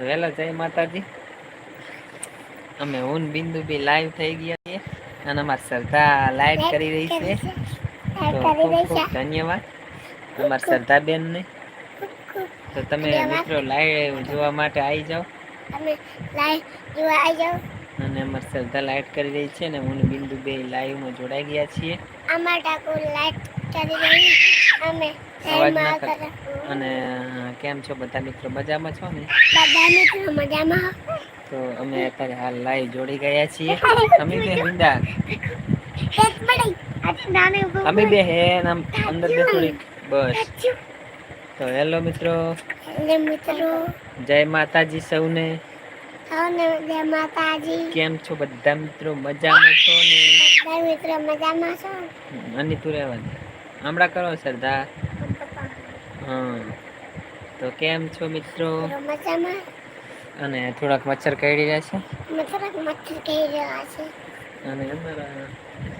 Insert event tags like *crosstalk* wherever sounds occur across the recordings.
વેલા જય માતાજી. અમે ઊન બિંદુ બી લાઈવ થઈ ગયા છીએ અને અમાર શ્રદ્ધા લાઈવ કરી રહી છે. તો ખૂબ શ્રદ્ધા ધન્યવાદ. ને શ્રદ્ધાબેનને. તો તમે મિત્રો લાઈવ જોવા માટે આવી જાઓ. લાઈવ જોવા અને અમાર શ્રદ્ધા લાઈટ કરી રહી છે અને હું બિંદુ બે લાઈવમાં જોડાઈ ગયા છીએ. અમાર ટાકો લાઈટ કરી રહી અમે અવાજ ના લાઈવમાં અને કેમ છો બધા મિત્રો? મજામાં છો ને? બધા મિત્રો મજામાં. તો અમે અત્યારે હાલ લાઈવ જોડી ગયા છીએ. અમે બે વિંદા અમે બે હે નામ અંદર બે બસ. તો હેલો મિત્રો. મિત્રો. જય માતાજી સૌને. જય માતાજી. કેમ છો બધા મિત્રો? મજામાં છો ને? બધા મિત્રો મજામાં છો? અને તું રહેવા હમણાં કરો સરદાર. હા. તો કેમ છો મિત્રો? મજામાં. અને થોડાક મચ્છર કરડી રહ્યા છે? થોડાક મચ્છર કહી રહ્યા છે. અને અમારા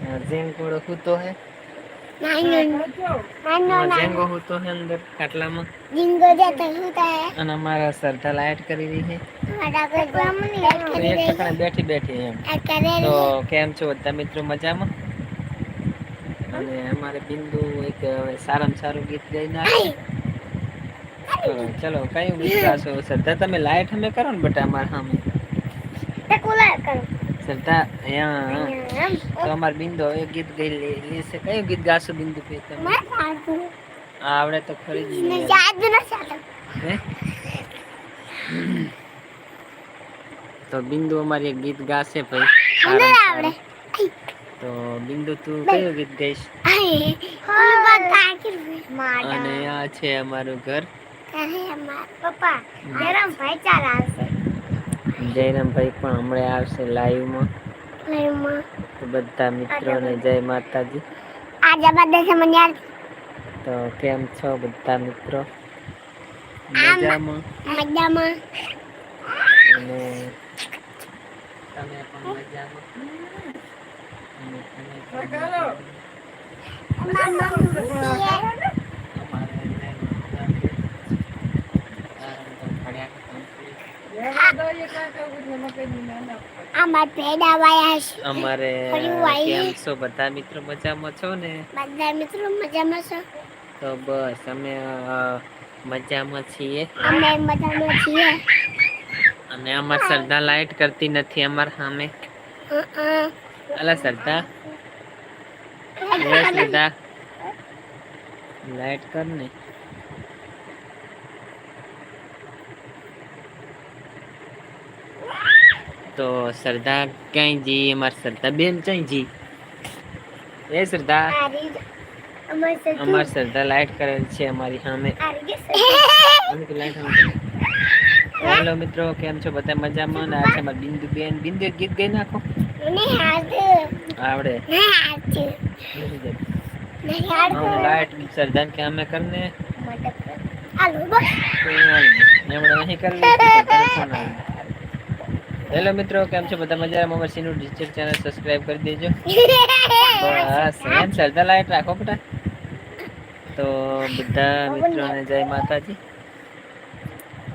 હા, હે અંદર ખાટલામાં? ડીંગો જતો સુતા હે. અને અમારા સરદાર લાઈટ કરી રહી છે. બેઠી બેઠી એમ. તો કેમ છો બધા મિત્રો મજામાં? અને અમારે બિંદુ એક સારામાં સારું ગીત ગાઈ નાખે. તો ચલો કયું ગીત ગાશો શ્રદ્ધા તમે લાઈટ અમે કરો ને બટા અમારા સામે ટકુલા કરો શ્રદ્ધા અહીંયા આમ તો અમાર બિંદુ હવે ગીત ગઈ લે લેશે કયું ગીત ગાશો બિંદુ પે તમે મત આવતું આ આવડે તો ખરી જ ને ને યાદ ન ચાલો હે તો બિંદુ અમારી એક ગીત ગાશે ભાઈ મને સારામાં આવડે સારું. તો બિંદુ તું કયું ગીત ગાઈશ આય ઓલું બધા આખી માડા અને આ છે અમારું ઘર કહે અમાર પપ્પા ગરમ ભાઈ ચાલ આવશે. જયરામભાઈ પણ હમણાં આવશે લાઈવમાં. લાઈવમાં. તો બધા મિત્રોને જય માતાજી. આજે બધા તો કેમ છો બધા મિત્રો. મજામાં? મજામાં. અને તમે પણ મજામાં? અને તમે પણ મજામાં. અમાર મમ્મી છે. અમારે જય માતાજી. આરામ તો પડ્યા અમાર પેડા વાયા છે અમારે કેમ છો? બધા મિત્રો મજામાં છો ને? બધા મિત્રો મજામાં છો? તો બસ અમે મજામાં છીએ. અમે મજામાં છીએ. અને અમાર શ્રદ્ધા લાઈટ કરતી નથી અમાર સામે. અલા શ્રદ્ધા શ્રદ્ધા લાઈટ કર ને. તો શ્રદ્ધા ક્યાંય જી? અમાર શ્રદ્ધા બેન ક્યાંય જી? એ જ- અમાર સતુ. શ્રદ્ધા લાઈટ કરેલ છે અમારી સામે. લાઈટ હેલો મિત્રો કેમ છો? બધા મજામાં? ને આ છે અમારી બિંદુ બેન બિંદુ ગીત ગઈ નાખો. આવડે. લાઈટ શ્રદ્ધા કે અમે કરને? નહીં કરવી. હેલો મિત્રો કેમ છો? બધા મજામાં? અમારી સીનું ડિજિટલ ચેનલ સબસ્ક્રાઇબ કરી દેજો. બસ એમ શ્રદ્ધા લાઈટ રાખો બેટા. તો બધા મિત્રોને જય માતાજી.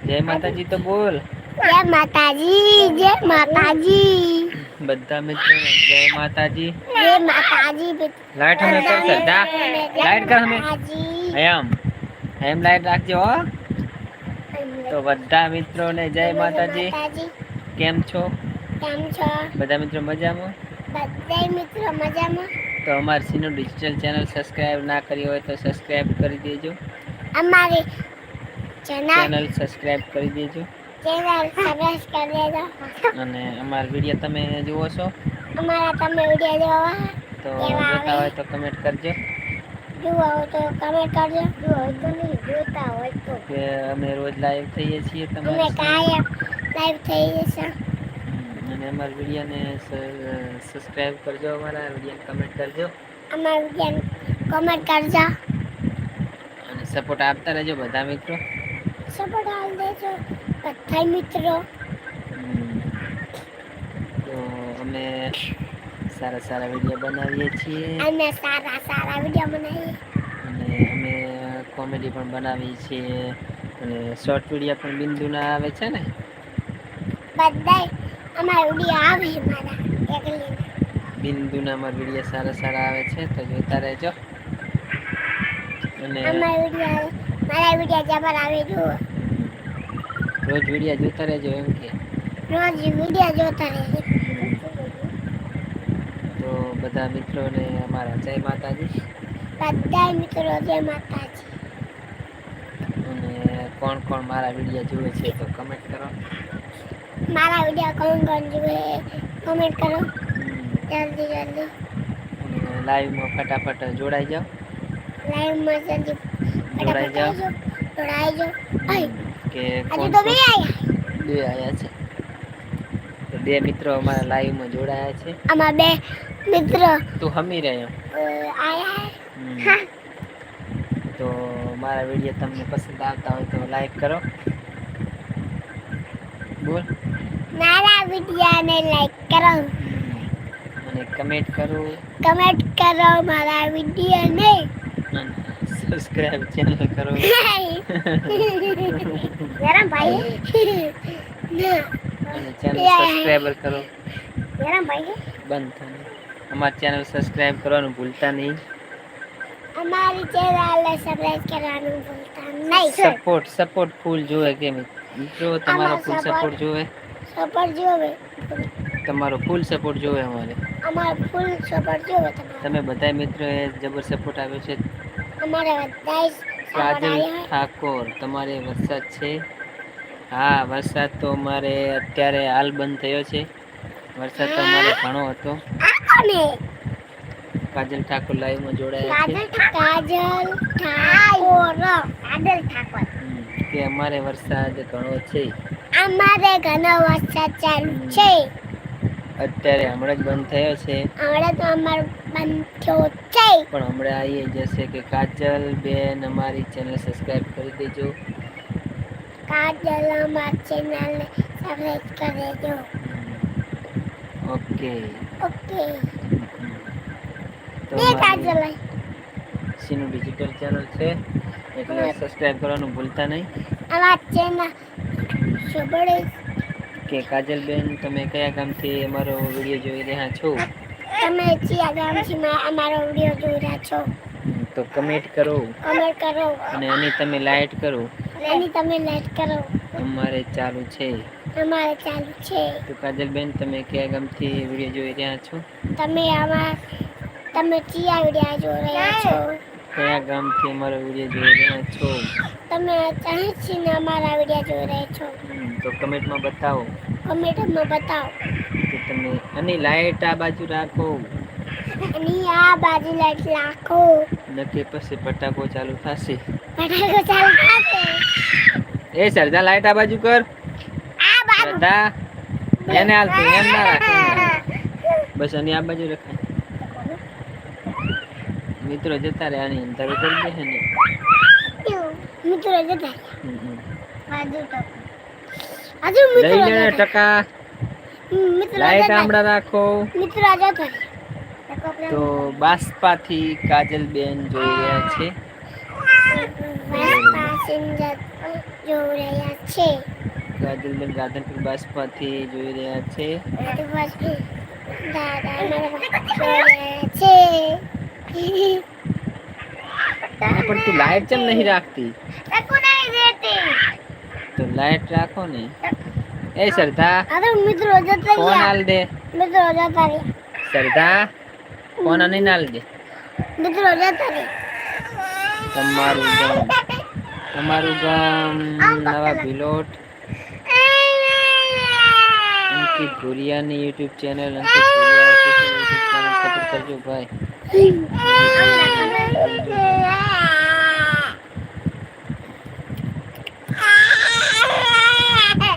જય માતાજી તો બોલ. જય માતાજી જય માતાજી. બધા મિત્રોને જય માતાજી. જય માતાજી લાઈટ અમે કર શ્રદ્ધા લાઈટ કર અમે. માતાજી એમ. એમ લાઈટ રાખજો હો. તો બધા મિત્રોને જય માતાજી. કેમ છો? કેમ છો? બધા મિત્રો મજામાં? બધા મિત્રો મજામાં? તો અમારી સીનો ડિજિટલ ચેનલ સબસ્ક્રાઇબ ના કરી હોય તો સબસ્ક્રાઇબ કરી દેજો. અમારી ચેનલ સબસ્ક્રાઇબ કરી દેજો. ચેનલ સબસ્ક્રાઇબ કરી દેજો. અને અમારા વીડિયો તમે જુઓ છો? અમારા તમે વિડિયો જોવા. તો જોતા હોય તો કમેન્ટ કરજો. તો કમેન્ટ કરજો. જુઓ તો નહીં જોતા હોય તો. કે અમે રોજ લાઈવ થઈએ છીએ અમે તમારી લાઈવ થઈ જશે અને અમારા વિડીયોને સબસ્ક્રાઇબ કરજો અમારા વિડીયોને કમેન્ટ કરજો. અમારા વીડિયો કમેન્ટ કરજો. અને સપોર્ટ આપતા રહેજો બધા મિત્રો. સપોર્ટ આલ દેજો બધા મિત્રો. તો અમે સારા સારા વીડિયો બનાવીએ છીએ. અમે સારા સારા વીડિયો બનાવીએ. અને અમે કોમેડી પણ બનાવીએ છીએ. અને શોર્ટ વીડિયો પણ બિંદુના આવે છે ને? બધાય અમારા વીડિયો આવે મારા એકલીના. બિંદુના અમારા વીડિયો સારા સારા આવે છે તો જોતા રહેજો. અને અમારા વીડિયો મારા વીડિયો જબર આવે જો રોજ વીડિયો જોતા રહેજો એમ કે. રોજ વીડિયો જોતા રહેજો. બધા મિત્રોને અમારા જય માતાજી. બધા મિત્રો જય માતાજી. અને કોણ કોણ મારા વીડિયો જુએ છે તો કમેન્ટ કરો. મારા વીડિયો કોણ કોણ જુએ કમેન્ટ કરો. જલ્દી જલ્દી. લાઈવમાં ફટાફટ જોડાઈ જાઓ. લાઈવમાં જલ્દી જોડાઈ જાઓ. જોડાઈ જાઓ. કે કોણ તો બે આયા. બે આયા છે. બે મિત્રો અમારા લાઈવમાં જોડાયા છે. આમાં બે મિત્રો તું હમી રહ્યો અ, આયા હમ. હા તો મારા વીડિયો તમને પસંદ આવતા હોય તો લાઈક કરો બોલ મારા વિડીયોને લાઈક કરો અને કમેન્ટ કરો કમેન્ટ કરો મારા વિડીયોને અને સબસ્ક્રાઇબ ચેનલ કરો ગરમ ભાઈ ના અને ચેનલ સબસ્ક્રાઇબર કરો ગરમ ભાઈ બંધ થાય અમારી ચેનલ સબસ્ક્રાઇબ કરવાનું ભૂલતા નહીં. અમારી ચેનલ સબસ્ક્રાઇબ કરવાનું ભૂલતા નહીં. સપોર્ટ સપોર્ટ ફૂલ જોવે કે મિત્રો તમારો ફૂલ સપોર્ટ જોવે? સપોર્ટ જોવે. તમારો ફૂલ સપોર્ટ જોવે અમારે. અમારો ફૂલ સપોર્ટ જોવે તમે બધા મિત્રોએ જબર સપોર્ટ આવ્યો છે. અમારે બધા કાજલ ઠાકોર તમારે વરસાદ છે? હા વરસાદ તો અમારે અત્યારે હાલ બંધ થયો છે. વરસાદ તો ઘણો હતો. કાજલ ઠાકોર લાઈવમાં જોડાયા છે. કાજલ ઠાકોર. કાજલ ઠાકોર. કે અમારે વરસાદ ઘણો છે. અમારે ઘણો વરસાદ ચાલુ છે. અત્યારે હમણાં જ બંધ થયો છે. હમણાં તો અમારો બંધ થયો છે. પણ હમણાં આવીએ જશે કે કાજલ બેન અમારી ચેનલ સબસ્ક્રાઇબ કરી દેજો. કાજલ અમારી ચેનલને સબસ્ક્રાઇબ કરી દેજો. ઓકે. ઓકે. બે કાજલ સીનું ડિજિટલ ચેનલ છે. એટલે સબસ્ક્રાઇબ કરવાનું ભૂલતા નહીં. અમાર ચેનલ સુબડે કે કાજલ બેન તમે કયા ગામથી અમારો વીડિયો જોઈ રહ્યા છો? તમે ચિયા ગામથી અમારો વીડિયો જોઈ રહ્યા છો. તો કમેન્ટ કરો. કમેન્ટ કરો. અને એની તમે લાઈક કરો. એની તમે લાઈક કરો. અમારે ચાલુ છે. અમારે ચાલુ છે. તો કાજલબેન તમે કયા ગામથી વીડિયો જોઈ રહ્યા છો? તમે આમાં તમે કયા વીડિયો જોઈ રહ્યા છો? કયા ગામથી અમારો વીડિયો જોઈ રહ્યા છો? તમે ચાહીથી ને અમારા વીડિયો જોઈ રહ્યા છો. તો કમેન્ટમાં બતાવો. કમેન્ટમાં બતાવો. કે તમે અને લાઈટ આ બાજુ રાખો. અને આ બાજુ લાઈટ રાખો. નકે પછી પટાકો ચાલુ થશે. પટાકો ચાલુ થશે. એ સરદા લાઈટ આ બાજુ કર. શ્રદ્ધા એને હાલતું એમ ના રાખે. બસ અને આ બાજુ રખાય. મિત્રો જતા રહે આની અંદર કરી દે ને. મિત્રો જતા. બાજુ હજુ મિત્રો લઈ લે ટકા. લાઈટ આમડા રાખો. મિત્રો જતા તો બાસ્પાથી કાજલ બેન જોઈ રહ્યા છે. જોઈ રહ્યા છે. કાજલ બેન રાધનપુર બાસ્પાથી જોઈ રહ્યા છે. પછી દાદા મારા જોઈ રહ્યા છે હા, પણ તું લાઈટ કેમ નહીં રાખતી? ટકુ નહીં દેતી તો લાઈટ રાખો ને. એ સરદા અરે મિત્રો જતા ફોન રહ્યા હાલ દે મિત્રો જતા રહ્યા સરદા ફોન આને ના હાલ દે મિત્રો જતા રહ્યા તમારું ગામ તમારું ગામ નવા ભિલોટ. અંકિત ભુરિયાની યુટ્યુબ ચેનલ અંકિત સપોર્ટ કરજો ભાઈ.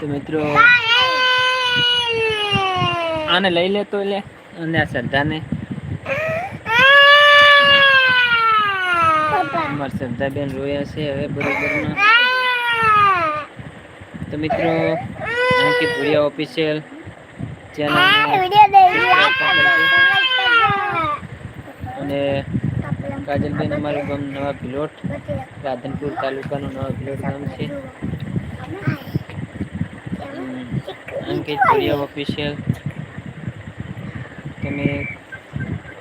તો મિત્રો, આને લઈ લે તો લે, અને આ શ્રદ્ધાને. અમાર શ્રદ્ધાબેન રોયા છે હવે બરોબરમાં. તો મિત્રો અંકિત ભુરિયા ઓફિશિયલ ચેનલ અને કાજલબેન અમારું ગામ નવા ભિલોટ રાધનપુર તાલુકાનું નવા ભિલોટ ગામ છે. અંકિત પ્રિય ઓફિશિયલ તમે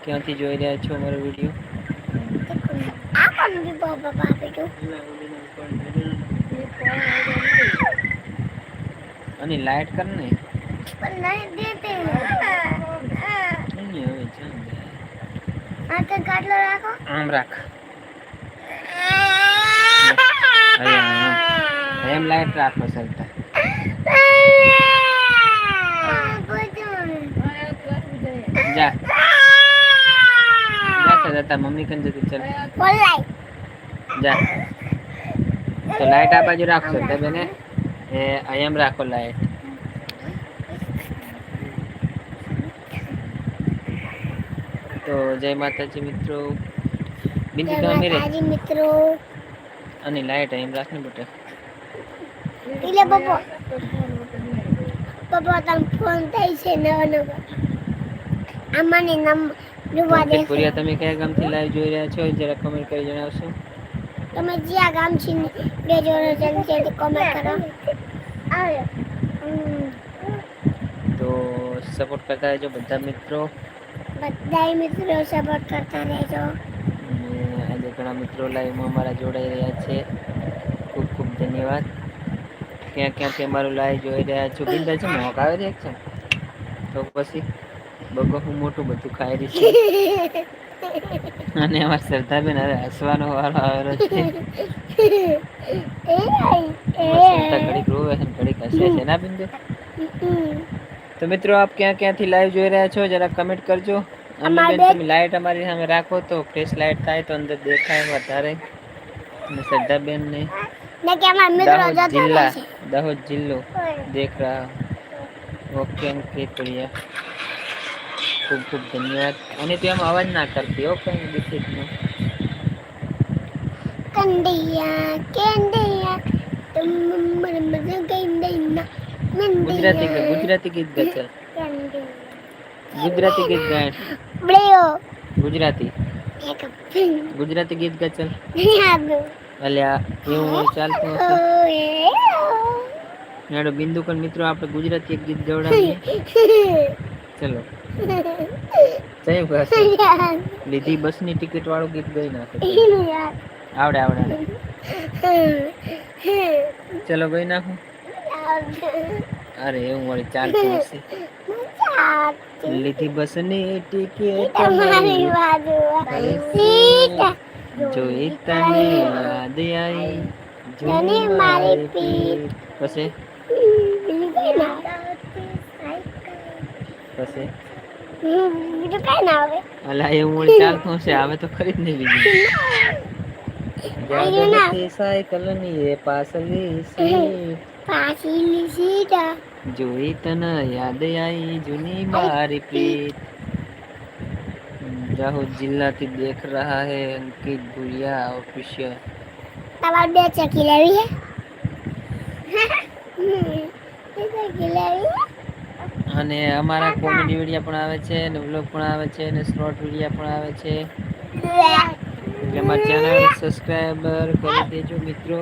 ક્યાંથી જોઈ રહ્યા છો અમારો વીડિયો અને લાઈટ કર ને. નહીં દેતે. નહીં હવે ચાલ દે. આ તો ગાટલો રાખો. આમ રાખ. એમ લાઈટ રાખો સરતા જા. જા સરતા મમ્મી કન જતી. ચાલ. બોલાય જા. તો લાઈટ આ બાજુ રાખશો તે બેને. એ એમ રાખો લાઈટ. તો જય માતાજી મિત્રો. બિંદી તો મેરે મિત્રો. અને લાઈટ એમ રાખને બટે. એટલે બબો પપ્પા તમ ફોન થઈ છે નવો નવો આમાને નમ જોવા દે પૂર્યા તમે કયા ગામથી લાઈવ જોઈ રહ્યા છો? જરા કમેન્ટ કરી જણાવશો. તમે જ્યાં ગામ છે બે જોડે જલ્દી જલ્દી કમેન્ટ કરો. આવ્યો તો સપોર્ટ કરતા રહેજો બધા મિત્રો. બધાય મિત્રો સપોર્ટ કરતા રહેજો. અને આજે ઘણા મિત્રો લાઈવમાં અમારા જોડાઈ રહ્યા છે. ખૂબ ખૂબ ધન્યવાદ. ક્યાં ક્યાંથી અમારું લાઈવ જોઈ રહ્યા છો? બિંદા છે મોક આવે રહ્યા છે? તો પછી બગો હું મોટું બધું ખાઈ રહી છું. અને અમારા સરદારબેન હવે હસવાનો વારો આવેલો છે. *laughs* ઘડીક રોવે છે ઘડીક હસે છે ના બિંદુ. તો મિત્રો આપ ક્યાં ક્યાંથી લાઈવ જોઈ રહ્યા છો જરા કમેન્ટ કરજો અને અમારે બેન બે- તમે લાઈટ અમારી સામે રાખો તો ફ્રેશ લાઈટ થાય તો અંદર દેખાય વધારે અને શ્રદ્ધાબેન ને ને કે અમારા મિત્રો દાહોદ જતા જિલ્લા રહેશે દાહોદ જિલ્લો દેખ રહા ઓકે અંકિત પ્રિયા ખૂબ ખૂબ ધન્યવાદ અને તું એમ અવાજ ના કરતી હો કઈ દીકરીનો કંડિયા કેન્ડિયા તુમ મને મજા કંડિયા ગુજરાતી કે ગુજરાતી ગીત ગા ચાલ ગુજરાતી ગીત ગાય બ્લેયો ગુજરાતી એક ગુજરાતી ગીત ગા ચાલ યાદ અલ્યા એવું ચાલતું હશે ઓએ યાડો બિંદુ કન મિત્રો આપણે ગુજરાતી એક ગીત ગવડાવીએ ચલો જય બસ લીધી બસની ટિકિટ વાળું ગીત ગઈ નાખે આવડે આવડે આવડે. ચલો ગઈ નાખું અરે એવું વળી ચાલતું હશે લીધી બસની ટિકિટ તમારી બાજુ સીતા જોઈ તને યાદ આવી જૂની મારી પીઠ. પછી બીજું કઈ ના પછી બીજું કઈ ના આવે અલા એવું વળી ચાલતું હશે આવે તો ખરી જ નહીં બીજું ના. એ પાછલી સીટ જોઈ તને યાદ આવી જૂની મારી પ્રીત. દાહોદ જિલ્લાથી દેખ રહા હે અંકિત ભુરિયા ઓફિશિયલ તમારે બે ચકી લેવી હે? અને અમારા કોમેડી વીડિયો પણ આવે છે અને વ્લોગ પણ આવે છે અને શોર્ટ વીડિયો પણ આવે છે. અમારી ચેનલ સબસ્ક્રાઈબર કરી દેજો મિત્રો.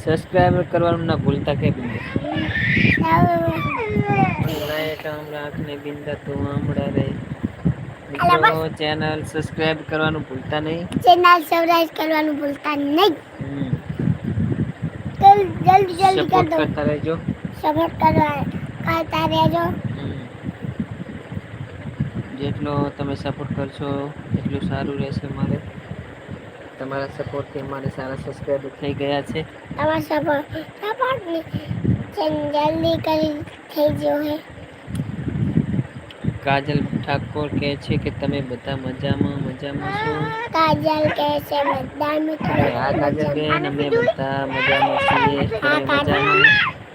સબસ્ક્રાઈબર કરવાનું ના ભૂલતા કે બિંદુ? લાઈટ આમ બિંદા તો આમડા રે ચેનલ સબસ્ક્રાઈબ કરવાનું ભૂલતા નહીં. ચેનલ સબસ્ક્રાઇબ કરવાનું ભૂલતા નહીં. જલ્દી જલ્દી કરતા રહેજો. સપોર્ટ કરવા કરતા રહેજો. જેટલો તમે સપોર્ટ કરશો એટલું સારું રહેશે મારે. તમારા સપોર્ટથી અમારે સારા સબસ્ક્રાઈબર થઈ ગયા છે. તમારા સપોર્ટ સપોર્ટની જલ્દી કરી થઈ ગયો હે. કાજલ ઠાકોર કહે છે કે તમે બધા મજામાં મજામાં છો? કાજલ કહે છે બધા મિત્રો અરે હા કાજલ બેન અમે બધા મજામાં છીએ તમે મજામાં?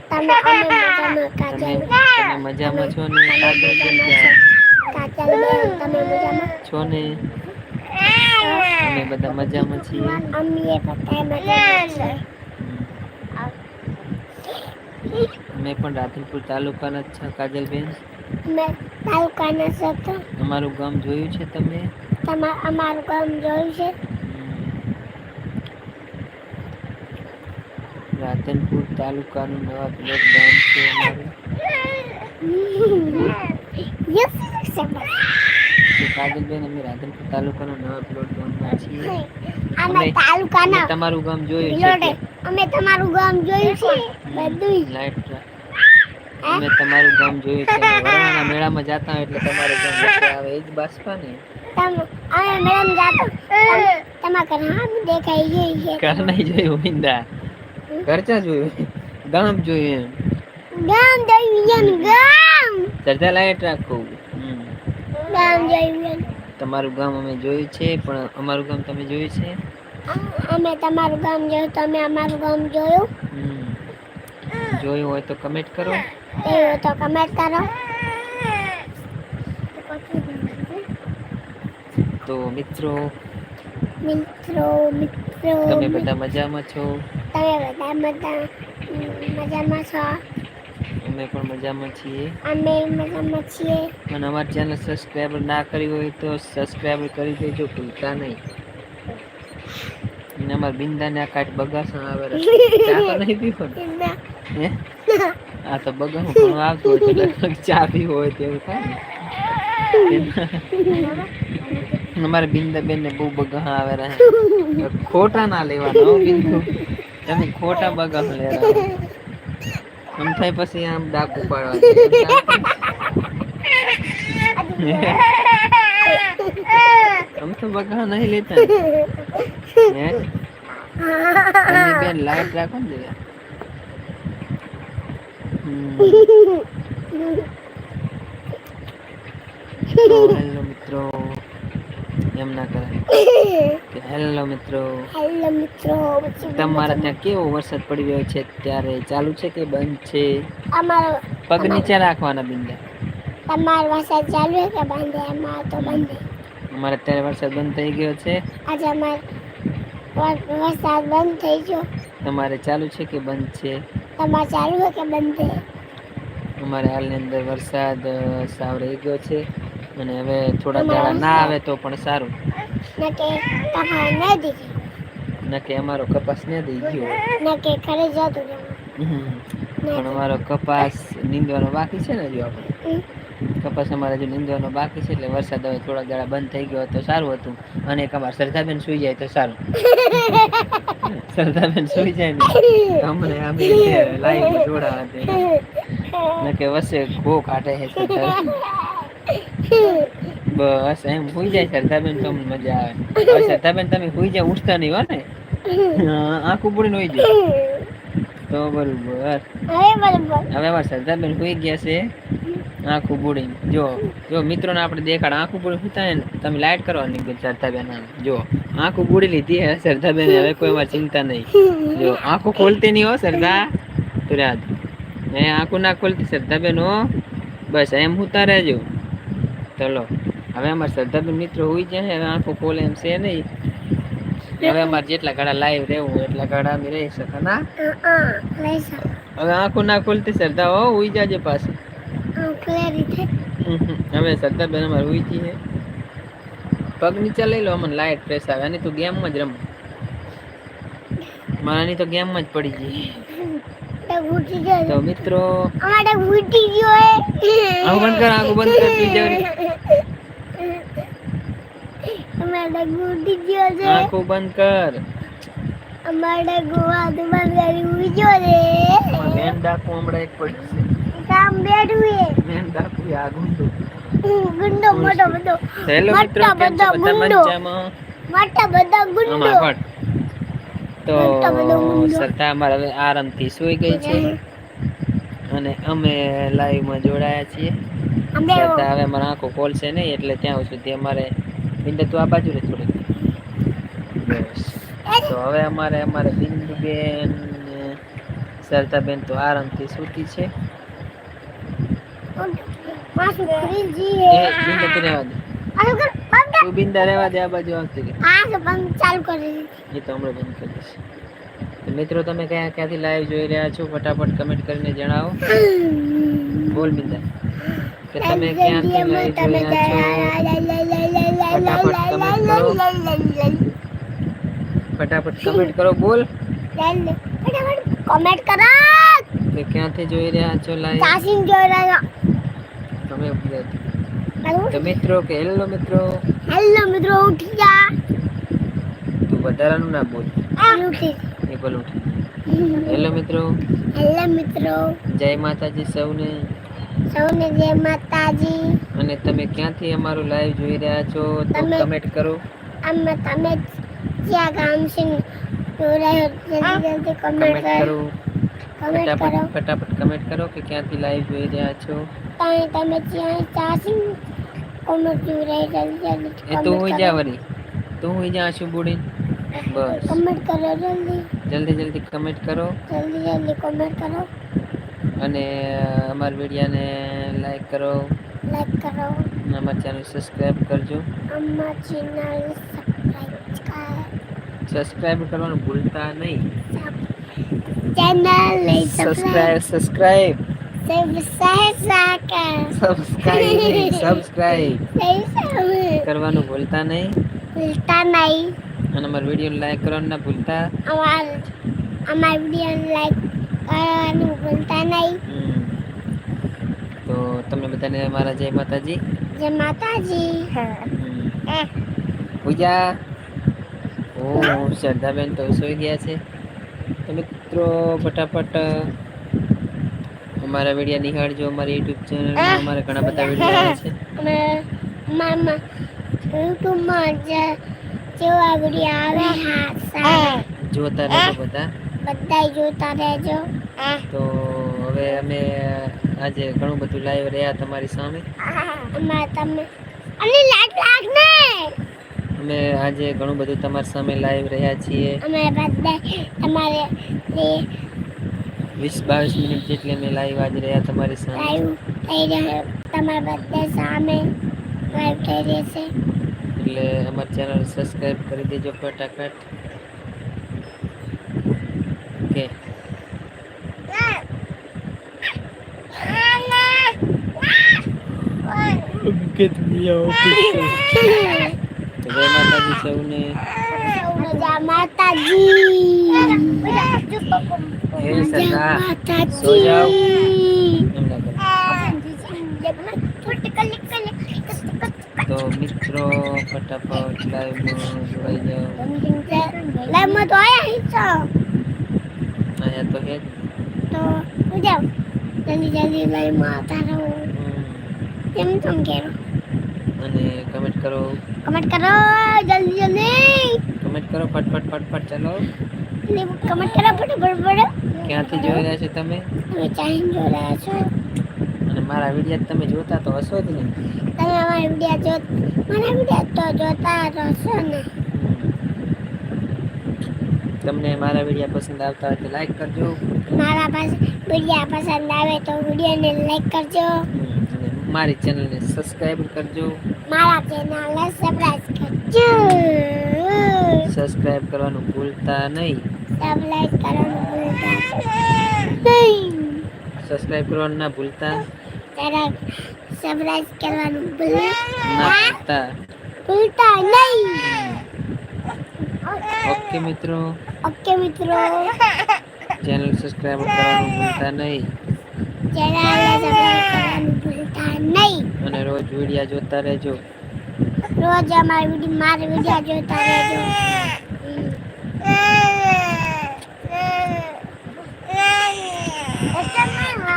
તમે અમે મજામાં કાજલ. તમે તમે મજામાં છો ને? કાજલ બેન ક્યાં કાજલ બેન તમે મજામાં છો ને અમે છે પણ રાધનપુર તાલુકાના છે કાજલબેન. મેં તાલુકાના સતો અમારું ગામ જોયું છે તમે? તમાર અમારું ગામ જોયું છે રાધનપુર તાલુકાનું નવા બ્લોક ગામ છે અમારું. તો કાજલબેન અમે રાધનપુર તાલુકાના નવા પ્લોટ ગામમાં છીએ અમે તાલુકાના તમારું ગામ જોયું છે અમે તમારું ગામ જોયું છે બધું લાઈટ અમે તમારું ગામ જોયું છે. અને મેળામાં જતા એટલે તમારું ગામ આવે એ જ બાસપા ને? તમ અમે મેળામાં જાતો તમારા ઘર હા દેખાઈ ગઈ છે ઘર નહીં જોયું વિંદા ઘરચા જોયું? ગામ જોયું એમ? ગામ જોયું ગામ. ચર્ચા લાઈટ રાખો. જોયું તમારું ગામ અમે જોયું છે પણ અમારું ગામ તમે જોયું છે? અમે તમારું ગામ જોયું તમે અમારું ગામ જોયું? જોયું હોય તો કમેન્ટ કરો. એવું તો કમેન્ટ કરો. તો મિત્રો મિત્રો મિત્રો તમે બધા મજામાં છો? તમે બધા બધા મજામાં છો? અમે પણ મજામાં છીએ. અમે મજામાં છીએ. અને અમારી ચેનલ સબસ્ક્રાઈબર ના કરી હોય તો સબસ્ક્રાઈબ કરી દેજો ભૂલતા નહીં. અને અમારા બિંદાને આ કાટ બગાસણ આવે ચા તો નહીં પીવો હે? આ તો બગાસણ પણ આવતું હોય તો ચા પીવો હોય તેવું થાય ને. અમારે બિંદા બેન ને બહુ બગા આવે રહે ખોટા ના લેવાના બિંદુ. તમે ખોટા બગા લેવા આમ થાય પછી આમ ડાકુ પાડવા *laughs* આમ તો બગા નહીં લેતા. હે? બેન લાઈટ રાખો ને જરા. *laughs* મિત્રો. એમ ના કરાય. *laughs* હેલો મિત્રો. હેલો મિત્રો તમારા ત્યાં કેવો વરસાદ પડી રહ્યો છે? ત્યારે ચાલુ છે કે બંધ છે? અમારો પગ નીચે રાખવાના બિંદા. તમારો વરસાદ ચાલુ છે કે બંધ? અમારો તો બંધ અમારે અત્યારે વરસાદ બંધ થઈ ગયો છે. આજે અમાર વર- વરસાદ બંધ થઈ ગયો. તમારે ચાલુ છે કે બંધ છે? તમારે ચાલુ છે કે બંધ છે? અમારે હાલની અંદર વરસાદ સાવ રહી ગયો છે. અને હવે થોડા દાડા ના આવે તો પણ સારું. નકે અમારો કપાસ ને દઈ ગયો નકે ખરે જતો પણ અમારો કપાસ નીંદવાનો બાકી છે ને જો આપણે કપાસ અમારે જો નીંદવાનો બાકી છે એટલે વરસાદ હવે થોડા દાડા બંધ થઈ ગયો તો સારું હતું. અને એક અમારે સરદાબેન સુઈ જાય તો સારું. *laughs* સરદાબેન સુઈ જાય ને અમને અમે લાઈવ જોડાવા દે. *laughs* નકે વસે ગો કાઢે છે સરદાબેન બસ એમ સુઈ જાય સરદાબેન તો અમને મજા આવે. હવે સરદાબેન તમે સુઈ જાય ઉઠતા નહીં હો ને? હા, આંખ ઉભરીને સુઈ જાય તો બરોબર. હવે બરોબર હવે અમારા સરદારબેન સુઈ ગયા છે આંખું બુડીને જો જો મિત્રોને આપણે દેખાડ આંખું બુડી સુતા ને તમે લાઈટ કરવા નીકળી સરદારબેન આમ. જો આંખું બુડી લીધી હે સરદારબેન હવે કોઈ અમારી ચિંતા નહીં. જો આંખો ખોલતી નહીં હો સરદાર તુરાદ એ આંખો ના ખોલતી સરદારબેન હો. બસ એમ સુતા રહેજો. ચલો. હવે અમારા સરદારબેન મિત્રો હોય જાય હવે આંખો ખોલે એમ છે નહીં. હવે અમારે જેટલા ઘડા લાઈવ રહેવું એટલા ઘડા અમે રહી શકે ના? હવે આંખો ના ખોલતી શ્રદ્ધા હો ઉઈ જાજે પાસે છે. હવે શ્રદ્ધા બેન અમારે ઉઈ જઈએ પગ નીચે લઈ લો અમને લાઈટ ફ્રેશ આવે. અને તો ગેમમાં જ રમ. મારાની તો ગેમમાં જ પડી ગઈ. તો મિત્રો અમારે ઉઠી ગયો હે. આંખો બંધ કર આંખો બંધ કર બીજા જાવ અમારે ઉઠી ગયો છે. આંખો બંધ કર. અમારે ગોવા તો બંધ કરી ગયો રે મેન ડાકુ હમણાં એક પડશે કામ બેઠું એ મેન ડાકુ આ ગુંડો. ગુંડો મોટો બધો. હેલો મિત્રો કેમ છો બધા. મજામાં? મોટા બધા ગુંડો. તો. સરતા અમારે હવે આરામથી સુઈ ગઈ છે. અને અમે લાઈવમાં જોડાયા છીએ. અમે હવે અમારા આંખો ખોલશે નહીં એટલે ત્યાં સુધી અમારે બિંદુ તું આ બાજુ રે થોડીક. બસ. તો હવે અમારે અમારે બિંદુબેન સરતાબેન તો આરામથી સૂતી છે. બિંદુ તું કર તું બિંદા રહેવા દે આ બાજુ આવતી કે. હા તો બંધ ચાલુ કરી એ તો હમણાં બંધ કરી દઈશ. મિત્રો તમે ક્યાં ક્યાંથી લાઈવ જોઈ રહ્યા છો? ફટાફટ કમેન્ટ કરીને જણાવો. બોલ બિંદા કે તમે ક્યાંથી લાઈવ જોઈ રહ્યા છો? ફટાફટ કમેન્ટ કરો. બોલ. ફટાફટ કમેન્ટ કરો. કે ક્યાંથી જોઈ રહ્યા છો લાઈવ ચાસીન જોઈ રહ્યા. તમે તો મિત્રો કે હેલો મિત્રો? હેલો મિત્રો ઉઠી જા. તું વધારાનું ના બોલ. એ બોલ ઉઠ. હેલો મિત્રો. હેલો મિત્રો. જય માતાજી સૌને. સૌને જય માતાજી. અને તમે ક્યાંથી અમારું લાઈવ જોઈ રહ્યા છો તો તમે- કમેન્ટ કરો. અમે તમે ક્યાં ગામ છે જોઈ રહ્યો જલ્દી જલ્દી કમેન્ટ કરો. કરો. કમેન્ટ કરો. ફટાફટ ફટાફટ કમેન્ટ કરો કે ક્યાંથી લાઈવ જોઈ રહ્યા છો. તમે તમે જ્યાં ચાસી કોમેન્ટ જોઈ જલ્દી જલ્દી એ તું હોઈ જા વરી. તું હોઈ જા આશુ બુડી. બસ. કમેન્ટ કરો જલ્દી. જલ્દી જલ્દી કમેન્ટ કરો. જલ્દી જલ્દી કોમેન્ટ કરો. અને અમારા વિડીયોને લાઈક કરો. લાઈક કરો. અને અમારી ચેનલ કરજો. અમ્મા ચેનલ સબસ્ક્રાઇબ કરવાનું ભૂલતા નહીં. Channel subscribe subscribe subscribe subscribe *laughs* કરવાનું ભૂલતા નહીં. ભૂલતા નહીં. અને અમારા વીડિયો લાઈક કરવાનું ના ભૂલતા. અમાર અમાર વીડિયો લાઈક કરવાનું ભૂલતા નહીં. તો તમે બધાને મારા જય માતાજી. જય માતાજી. હા. પૂજા. ઓ શ્રદ્ધાબેન તો સોઈ ગયા છે. તો મિત્રો ફટાફટ અમારા વીડિયો નિહાળજો અમારી યુટ્યુબ ચેનલમાં અમારા ઘણા બધા વીડિયો આવે છે. *laughs* અને મામા યુટ્યુબમાં જે જેવા વીડિયો આવે હા સારા. જોતા રહેજો બધા. બધા જોતા રહેજો. તો હવે અમે આજે ઘણું બધું લાઈવ રહ્યા તમારી સામે. અમાર તમે અને લાઈટ લાગ ને! અમે આજે ઘણું બધું તમારી સામે લાઈવ રહ્યા છીએ. અમે બધા તમારે વીસ બાવીસ મિનિટ જેટલી અમે લાઈવ આજે રહ્યા તમારી સામે. લાઈવ થઈ રહ્યો તમારા બધા સામે લાઈવ થઈ રહેશે એટલે અમારી ચેનલ સબસ્ક્રાઈબ કરી દેજો ફટાફટ. ઓકે તો જય માતાજી સૌને. જય માતાજી. હે સો જાઓ. તો મિત્રો ફટાફટ લાઈવમાં જોડાઈ જાઓ. લાઈવમાં તો આયા હિસ્સો અહીંયા તો હે તો હું જાઉં? જલ્દી જલ્દી લાઈવમાં આવતા રહો. કેમ તમ કેરો? અને કમેન્ટ કરો. કમેન્ટ કરો જલ્દી જલ્દી. કમેન્ટ કરો ફટફટ ફટફટ ચાલો. ને કમેન્ટ કરો ફટાફટ ક્યાંથી જોઈ રહ્યા છો તમે? અમે ચાહીને જો રહ્યા છો. અને મારા વીડિયો તમે જોતા તો હશો જ ને? તમે અમારા વીડિયો જો મારા વીડિયો તો જોતા રહેશો ને. તમને મારા વિડિયા પસંદ આવતા હોય તો લાઈક કરજો. મારા પાસે વિડિયા પસંદ આવે તો વિડીયોને લાઈક કરજો. મારી ચેનલને સબસ્ક્રાઈબ કરજો. મારા ચેનલને સબસ્ક્રાઇબ કરજો. સબસ્ક્રાઈબ કરવાનું ભૂલતા નહીં. સબસ્ક્રાઇબ કરવાનું ભૂલતા. નહીં. સબસ્ક્રાઇબ કરવાનું ના ભૂલતા. તારા સબસ્ક્રાઇબ કરવાનું ના ભૂલતા. ભૂલતા નહીં. ઓકે મિત્રો. ઓકે મિત્રો. ચેનલ સબસ્ક્રાઇબ કરવાનું ભૂલતા નહીં. ચેનલ સબસ્ક્રાઇબ કરવાનું ભૂલતા નહીં. અને રોજ વીડિયો જોતા રહેજો. રોજ અમારી વીડિયો મારી વીડિયો જોતા રહેજો. *laughs*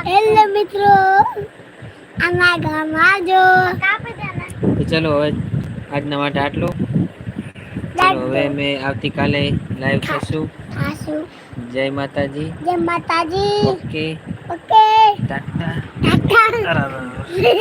હેલો મિત્રો અમારા ગામમાં આજો તો ચલો હવે આજના માટે આટલું. ચલો હવે અમે આવતીકાલે લાઈવ થશું. જય માતાજી. જય માતાજી. ઓકે. ઓકે. ટાટા. ટાટા. *laughs*